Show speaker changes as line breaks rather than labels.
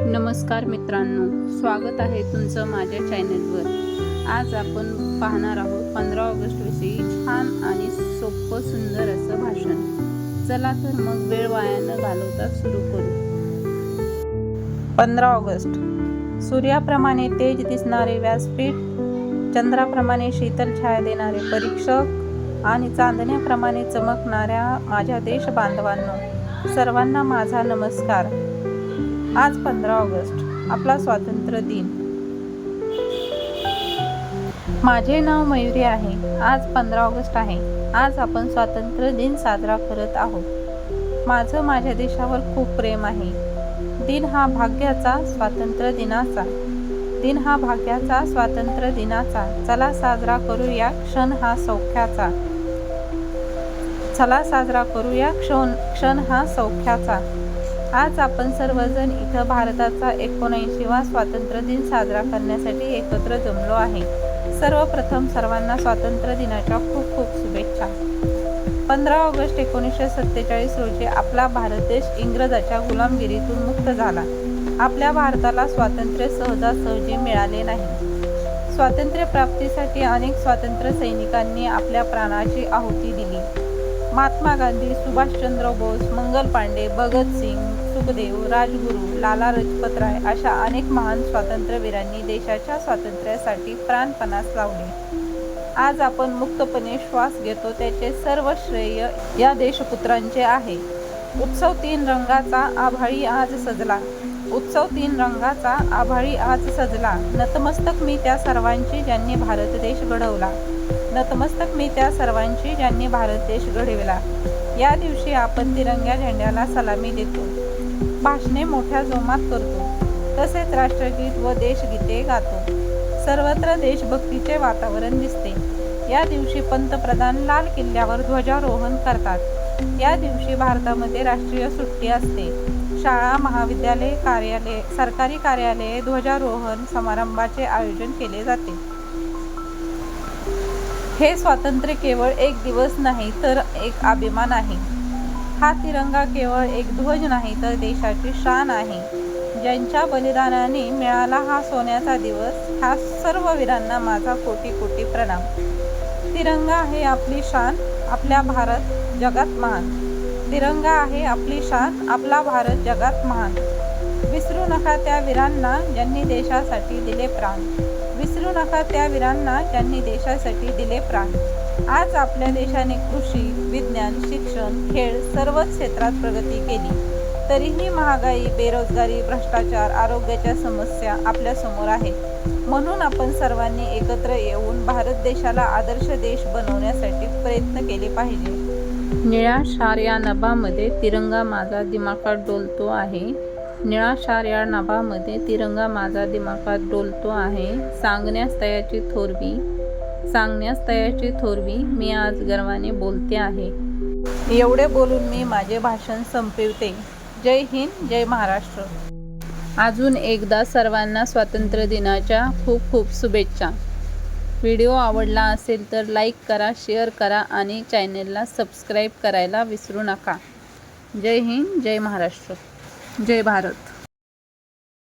नमस्कार मित्रांनो स्वागत आहे तुमचं माझ्या चॅनलवर. आज आपण पाहणार आहोत पंधरा ऑगस्टविषयी छान आणि सोपं सुंदर असं भाषण. चला तर मग वेळ वायानं घालवता सुरू करू. पंधरा ऑगस्ट. सूर्याप्रमाणे तेज दिसणारे व्यासपीठ चंद्राप्रमाणे शीतल छाया देणारे परीक्षक आणि चांदण्याप्रमाणे चमकणाऱ्या माझ्या देशबांधवांनो सर्वांना माझा नमस्कार. आज पंधरा ऑगस्ट आपला स्वातंत्र्य दिन. माझे नाव मयुरी आहे आज पंधरा ऑगस्ट आहे. आज आपण स्वातंत्र्य दिन साजरा करत आहोत. माझं माझ्या देशावर खूप प्रेम आहे. दिन हा भाग्याचा स्वातंत्र्य दिनाचा. दिन हा भाग्याचा स्वातंत्र्य दिनाचा. चला साजरा करूया क्षण हा सौख्याचा. चला साजरा करूया क्षण क्षण हा सौख्याचा. आज आपण सर्वजण इथं भारताचा एकोणऐंशीवा स्वातंत्र्य दिन साजरा करण्यासाठी एकत्र जमलो आहे. सर्वप्रथम सर्वांना स्वातंत्र्य दिनाच्या खूप खूप शुभेच्छा. पंधरा ऑगस्ट एकोणीसशे सत्तेचाळीस रोजी आपला भारत देश इंग्रजाच्या गुलामगिरीतून मुक्त झाला. आपल्या भारताला स्वातंत्र्य सहजासहजी मिळाले नाही. स्वातंत्र्य प्राप्तीसाठी अनेक स्वातंत्र्य सैनिकांनी आपल्या प्राणाची आहुती दिली. महात्मा गांधी सुभाषचंद्र बोस मंगल पांडे भगतसिंग सुखदेव राजगुरू लाला लजपतराय अशा अनेक महान स्वातंत्र्यवीरांनी देशाच्या स्वातंत्र्यासाठी प्राणपणास लावले. आज आपण मुक्तपणे श्वास घेतो त्याचे सर्व श्रेय या देशपुत्रांचे आहे. उत्सव तीन रंगाचा आभाळी आज सजला. उत्सव तीन रंगाचा आभाळी आज सजला. नतमस्तक मी त्या सर्वांची ज्यांनी भारत देश घडवला. नतमस्तक मी त्या सर्वांची ज्यांनी भारत देश घडविला. या दिवशी आपण तिरंग्या झेंड्याला सलामी देतो. भाषणे मोठ्या जोमात करतो. तसेच राष्ट्रगीत व देशगीते गातो. सर्वत्र देशभक्तीचे वातावरण दिसते. या दिवशी पंतप्रधान लाल किल्ल्यावर ध्वजारोहण करतात. या दिवशी भारतामध्ये राष्ट्रीय सुट्टी असते. शाळा महाविद्यालय कार्यालय सरकारी कार्यालये ध्वजारोहण समारंभाचे आयोजन केले जाते. हे स्वातंत्र्य केवळ एक दिवस नाही तर एक अभिमान आहे. हा तिरंगा केवळ एक ध्वज नाही तर देशाची शान आहे. ज्यांच्या बलिदानाने मिळाला हा सोन्याचा दिवस ह्या सर्व वीरांना माझा कोटी कोटी प्रणाम. तिरंगा आहे आपली शान आपल्या भारत जगात महान. तिरंगा आहे आपली शान आपला भारत जगात महान. विसरू नका त्या वीरांना ज्यांनी देशासाठी दिले प्राण. विसरू नका त्या वीरांना ज्यांनी देशासाठी दिले प्राण. आज आपल्या देशाने कृषी विज्ञान शिक्षण खेळ सर्वच क्षेत्रात प्रगती केली. तरीही महागाई बेरोजगारी भ्रष्टाचार आरोग्याच्या समस्या आपल्यासमोर आहेत म्हणून आपण सर्वांनी एकत्र येऊन भारत देशाला आदर्श देश बनवण्यासाठी प्रयत्न केले पाहिजे. निळा शार या नभामध्ये तिरंगा माझा दिमाखात डोलतो आहे. निळा शार या नभामध्ये तिरंगा माझा दिमाखात डोलतो आहे. सांगण्यास तयाची थोरवी सांगण्यास तयाची थोरवी मी आज गर्वाने बोलते आहे. एवढे बोलून मी माझे भाषण संपवते. जय हिंद जय महाराष्ट्र. अजून एकदा सर्वांना स्वातंत्र्य दिनाच्या खूप खूप शुभेच्छा. व्हिडिओ आवडला असेल तर लाईक करा शेअर करा आणि चॅनेलला सबस्क्राईब करायला विसरू नका. जय हिंद जय महाराष्ट्र. जय भारत.